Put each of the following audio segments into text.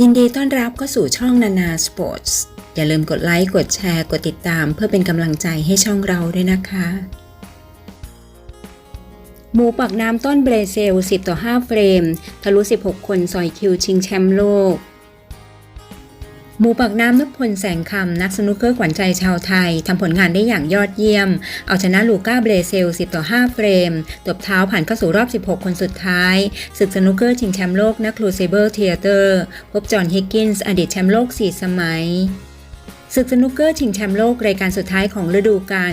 ยินดีต้อนรับเข้าสู่ช่องนานาสปอร์ตส์อย่าลืมกดไลค์ กดแชร์ กดติดตาม เพื่อเป็นกำลังใจให้ช่องเราด้วยนะคะ หมูปักน้ำต้นเบรเซล 10 ต่อ 5 เฟรม ทะลุ 16 คนซอยคิวชิงแชมป์โลก หมูปากน้ำนพพลแสงคำนักสนุกเกอร์ขวัญใจชาวไทยทำผลงานได้อย่างยอดเยี่ยม เอาชนะลูก้าเบรเซล 10 ต่อ 5 เฟรม ตบเท้าผ่านเข้าสู่รอบ 16 คนสุดท้าย ศึกสนุกเกอร์ชิงแชมป์โลกนักครูเซเบิลเทเตอร์ พบจอห์นฮิกกินส์อดีตแชมป์โลก 4 สมัย ศึกสนุกเกอร์ชิงแชมป์โลกรายการสุดท้ายของฤดูกาล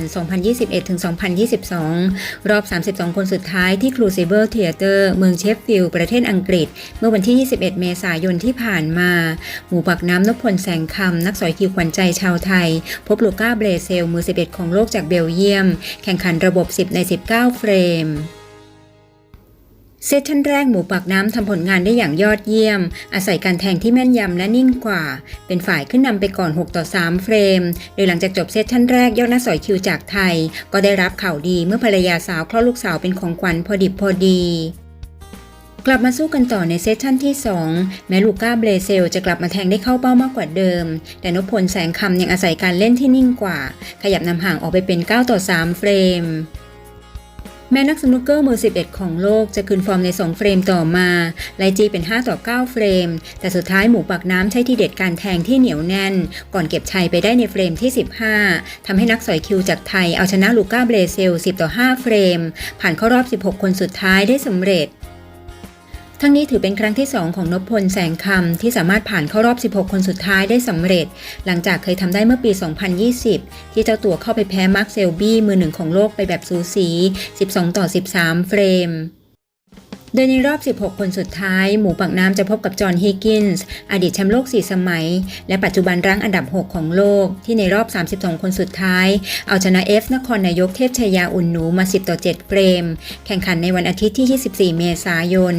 2021-2022 รอบ 32 คนสุดท้ายที่ Crucible Theatre เมืองเชฟฟิลด์ประเทศอังกฤษ เมื่อวันที่ 21 เมษายนที่ผ่านมา หมูปักน้ำนพพลแสงคำนักสอยคิวขวัญใจชาวไทย พบลูก้าเบรเซลมือ 11 ของโลกจากเบลเยียม แข่งขันระบบ 10 ใน 19 เฟรม เซสชั่นแรกหมูปากน้ำทำผลงานได้อย่างยอดเยี่ยม อาศัยการแทงที่แม่นยำและนิ่งกว่า เป็นฝ่ายขึ้นนำไปก่อน 6 ต่อ 3 เฟรม โดยหลังจากจบเซสชั่นแรกยอดนักสอยคิวจากไทย ก็ได้รับข่าวดีเมื่อภรรยาสาวคลอดลูกสาวเป็นของขวัญพอดิบพอดีกลับมาสู้กันต่อในเซสชั่นที่ 2 แม้ลูก้าเบรเซลจะกลับมาแทงได้เข้าเป้ามากกว่าเดิม แต่นพพลแสงคำยังอาศัยการเล่นที่นิ่งกว่า ขยับนำห่างออกไปเป็น 9 ต่อ 3 เฟรม แม้นักสนุกเกอร์มือ 11 ของโลกจะคืนฟอร์มใน 2 เฟรมต่อมาไลจีเป็น 5 ต่อ 9 เฟรม แต่สุดท้ายหมูปากน้ำใช้ที่เด็ดการแทงที่เหนียวแน่น ก่อนเก็บชัยไปได้ในเฟรมที่ 15ทำให้นักสอยคิวจากไทยเอาชนะลูก้าเบรเซล 10 ต่อ 5 เฟรม ผ่านเข้ารอบ 16 คนสุดท้ายได้สำเร็จ ทั้งนี้ถือเป็นครั้งที่ 2 ของนพพลแสงคำที่สามารถผ่านเข้ารอบ 16 คนสุดท้ายได้สำเร็จ หลังจากเคยทำได้เมื่อปี 2020 ที่เจ้าตัวเข้าไปแพ้มาร์คเซลบี้มือหนึ่งของโลกไปแบบสูสี 12 ต่อ 13 เฟรมโดยในรอบ 16 คนสุดท้าย หมูปักน้ำจะพบกับจอห์นฮิกกินส์ อดีตแชมป์โลก 4 สมัย และปัจจุบันรั้งอันดับ 6 ของโลก ที่ในรอบ 32 คนสุดท้าย เอาชนะเอฟนครนายกเทพชยาอุ่นหนูมา 10 ต่อ 7 เฟรม แข่งขันในวันอาทิตย์ที่ 24 เมษายน